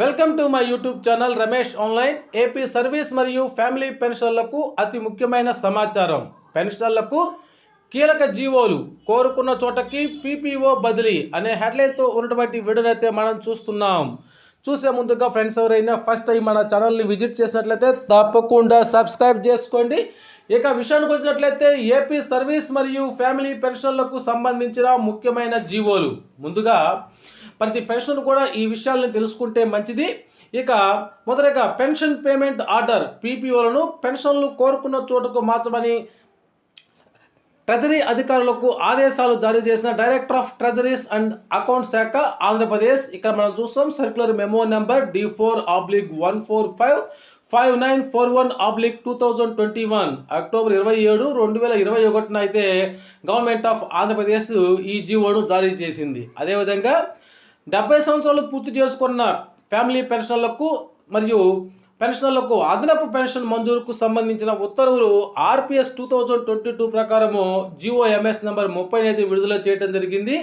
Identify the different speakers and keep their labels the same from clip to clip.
Speaker 1: Welcome to my YouTube channel Ramesh online. AP service మరియు family పెన్షన్లకు అతి ముఖ్యమైన సమాచారం. పెన్షన్లకు కీలక జీవోలు కోరుకున్న చోటకి పీపీఓ బదిలీ అనే హెడ్లైన్తో ఉన్నటువంటి వీడియోనైతే మనం చూస్తున్నాం. చూసే ముందుగా ఫ్రెండ్స్ ఎవరైనా ఫస్ట్ టైం మన ఛానల్ని విజిట్ చేసినట్లయితే తప్పకుండా సబ్స్క్రైబ్ చేసుకోండి. ఇక విషయానికి వచ్చినట్లయితే ఏపీ సర్వీస్ మరియు ఫ్యామిలీ పెన్షన్లకు సంబంధించిన ముఖ్యమైన జీవోలు. ముందుగా ప్రతి పెన్షన్ కూడా ఈ విషయాలను తెలుసుకుంటే మంచిది. ఇక మొదటగా పెన్షన్ పేమెంట్ ఆర్డర్ పీపీఓలను పెన్షన్లు కోరుకున్న చోటుకు మార్చమని ట్రెజరీ అధికారులకు ఆదేశాలు జారీ చేసిన director of treasuries and account శాఖ ఆంధ్రప్రదేశ్. ఇక్కడ మనం చూస్తాం circular memo number D four oblique one four five five nine four one oblique two thousand twenty one. October ఇరవై ఏడు రెండు వేల ఇరవై ఒకటిన అయితే గవర్నమెంట్ ఆఫ్ ఆంధ్రప్రదేశ్ ఈ జీవోను జారీ చేసింది. అదేవిధంగా డెబ్బై సంవత్సరాలు పూర్తి చేసుకున్న ఫ్యామిలీ పెన్షన్లకు మరియు పెన్షన్లకు అదనపు పెన్షన్ మంజూరుకు సంబంధించిన ఉత్తర్వులు RPS two thousand twenty two ప్రకారము జిఓఎంఎస్ నెంబర్ ముప్పై అయితే విడుదల చేయడం జరిగింది.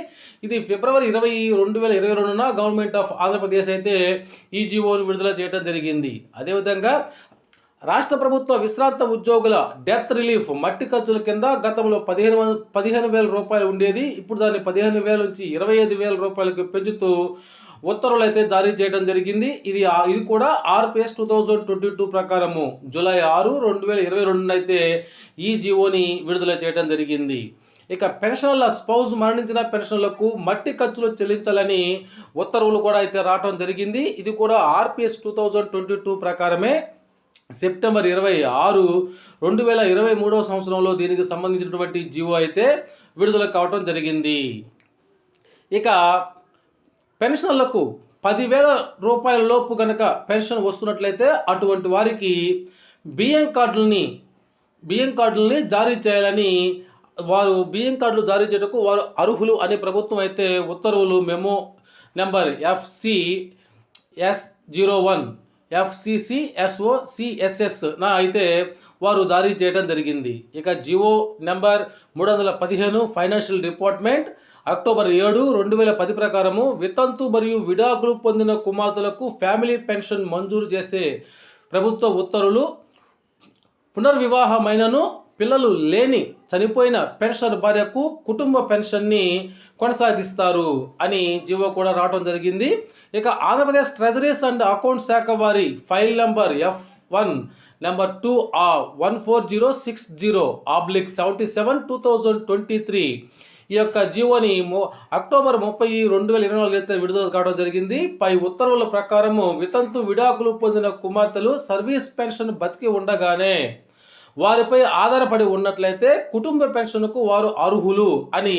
Speaker 1: ఇది ఫిబ్రవరి ఇరవై రెండు వేల ఇరవై రెండున గవర్నమెంట్ ఆఫ్ ఆంధ్రప్రదేశ్ అయితే ఈ జీవోను విడుదల చేయడం జరిగింది. అదేవిధంగా రాష్ట్ర ప్రభుత్వ విశ్రాంత ఉద్యోగుల డెత్ రిలీఫ్ మట్టి ఖర్చుల కింద గతంలో పదిహేను పదిహేను వేల రూపాయలు ఉండేది. ఇప్పుడు దాన్ని పదిహేను వేల నుంచి ఇరవై ఐదు వేల రూపాయలకు పెంచుతూ ఉత్తర్వులు అయితే జారీ చేయడం జరిగింది. ఇది ఇది కూడా RPS two thousand twenty two ప్రకారము. జూలై ఆరు రెండు వేల ఇరవై రెండున అయితే ఈ జీవోని విడుదల చేయడం జరిగింది. ఇక పెన్షన్ల స్పౌజ్ మరణించిన పెన్షన్లకు మట్టి ఖర్చులు చెల్లించాలని ఉత్తర్వులు కూడా అయితే రావడం జరిగింది. ఇది కూడా RPS two thousand twenty two ప్రకారమే. సెప్టెంబర్ ఇరవై ఆరు రెండు వేల ఇరవై మూడవ సంవత్సరంలో దీనికి సంబంధించినటువంటి జీవో అయితే విడుదల కావటం జరిగింది. ఇక పెన్షన్లకు పదివేల రూపాయల లోపు కనుక పెన్షన్ వస్తున్నట్లయితే అటువంటి వారికి బియ్యం కార్డులని బియ్యం కార్డులని జారీ చేయాలని వారు బియ్యం కార్డులు జారీ చేయటకు వారు అర్హులు అని ప్రభుత్వం అయితే ఉత్తర్వులు memo number FC S zero one FCCSO CSS. నా అయితే వారు జారీ చేయడం జరిగింది. ఇక జివో నెంబర్ మూడు వందల పదిహేను ఫైనాన్షియల్ డిపార్ట్మెంట్ అక్టోబర్ ఏడు రెండు వేల పది ప్రకారము వితంతు మరియు విడాకులు పొందిన కుమార్తెలకు ఫ్యామిలీ పెన్షన్ మంజూరు చేసే ప్రభుత్వ ఉత్తర్వులు పునర్వివాహమైనను పిల్లలు లేని చనిపోయిన పెన్షన్ భార్యకు కుటుంబ పెన్షన్ని కొనసాగిస్తారు అని జీవో కూడా రావడం జరిగింది. ఇక ఆంధ్రప్రదేశ్ ట్రెజరీస్ అండ్ అకౌంట్ శాఖ వారి file number F one number two ఆ one four zero six zero oblique seventy seven two thousand twenty three ఈ యొక్క జీవోని అక్టోబర్ ముప్పై రెండు వేల ఇరవై నాలుగు విడుదల కావడం జరిగింది. పై ఉత్తర్వుల ప్రకారము వితంతు విడాకులు పొందిన కుమార్తెలు సర్వీస్ పెన్షన్ బతికి ఉండగానే వారిపై ఆధారపడి ఉన్నట్లయితే కుటుంబ పెన్షన్కు వారు అర్హులు అని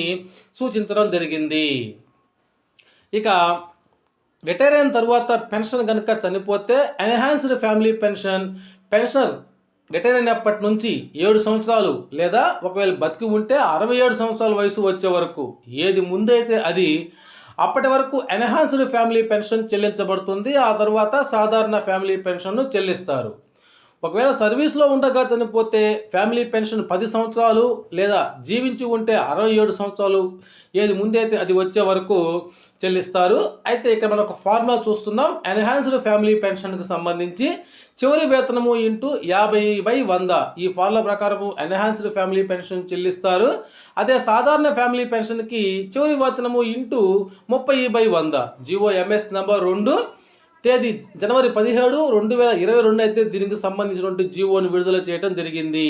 Speaker 1: సూచించడం జరిగింది. ఇక రిటైర్ అయిన తర్వాత పెన్షన్ కనుక చనిపోతే enhanced family pension pension retire అయినప్పటి నుంచి ఏడు సంవత్సరాలు లేదా ఒకవేళ బతికి ఉంటే అరవై ఏడు సంవత్సరాల వయసు వచ్చే వరకు. ఏది ముందైతే అది అప్పటి వరకు ఎన్హాన్స్డ్ ఫ్యామిలీ పెన్షన్ చెల్లించబడుతుంది. ఆ తర్వాత సాధారణ ఫ్యామిలీ పెన్షన్ను చెల్లిస్తారు. ఒకవేళ సర్వీస్లో ఉండగా చనిపోతే ఫ్యామిలీ పెన్షన్ పది సంవత్సరాలు లేదా జీవించి ఉంటే అరవై ఏడు సంవత్సరాలు ఏది ముందైతే అది వచ్చే వరకు చెల్లిస్తారు. అయితే ఇక్కడ మనం ఒక ఫార్ములా చూస్తున్నాం. ఎన్హాన్స్డ్ ఫ్యామిలీ పెన్షన్కి సంబంధించి చివరి వేతనము ఇంటూ యాభై బై వంద. ఈ ఫార్ములా ప్రకారము ఎన్హాన్స్డ్ ఫ్యామిలీ పెన్షన్ చెల్లిస్తారు. అదే సాధారణ ఫ్యామిలీ పెన్షన్కి చివరి వేతనము ఇంటూ ముప్పై బై వంద. జివో ఎంఎస్ నెంబర్ రెండు. తేదీ జనవరి పదిహేడు రెండు వేల ఇరవై రెండు అయితే దీనికి సంబంధించినటువంటి జీవోని విడుదల చేయడం జరిగింది.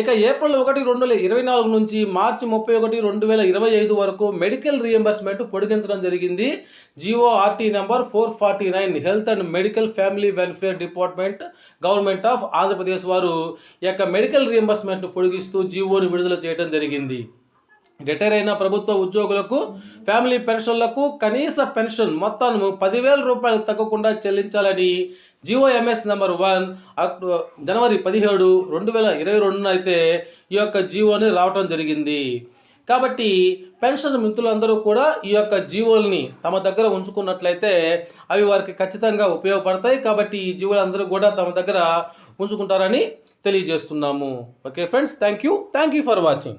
Speaker 1: ఇక ఏప్రిల్ ఒకటి రెండు వేల ఇరవై నాలుగు నుంచి మార్చి ముప్పై ఒకటి రెండు వేల ఇరవై ఐదు వరకు మెడికల్ రియంబర్స్మెంట్ పొడిగించడం జరిగింది. GO RT number four forty nine health and medical family welfare department government of Andhra Pradesh వారు ఈ యొక్క మెడికల్ రియంబర్స్మెంట్ను పొడిగిస్తూ జీవోని విడుదల చేయడం జరిగింది. రిటైర్ అయిన ప్రభుత్వ ఉద్యోగులకు ఫ్యామిలీ పెన్షన్లకు కనీస పెన్షన్ మొత్తాన్ని పదివేల రూపాయలు తగ్గకుండా చెల్లించాలని జిఓఎంఎస్ నెంబర్ వన్ జనవరి పదిహేడు రెండు వేల ఇరవై రెండున అయితే ఈ యొక్క జీవోని రావటం జరిగింది. కాబట్టి పెన్షన్ మిత్రులందరూ కూడా ఈ యొక్క జీవోల్ని తమ దగ్గర ఉంచుకున్నట్లయితే అవి వారికి ఖచ్చితంగా ఉపయోగపడతాయి. కాబట్టి ఈ జీవోలందరూ కూడా తమ దగ్గర ఉంచుకుంటారని తెలియజేస్తున్నాము. Okay friends thank you. Thank you for watching.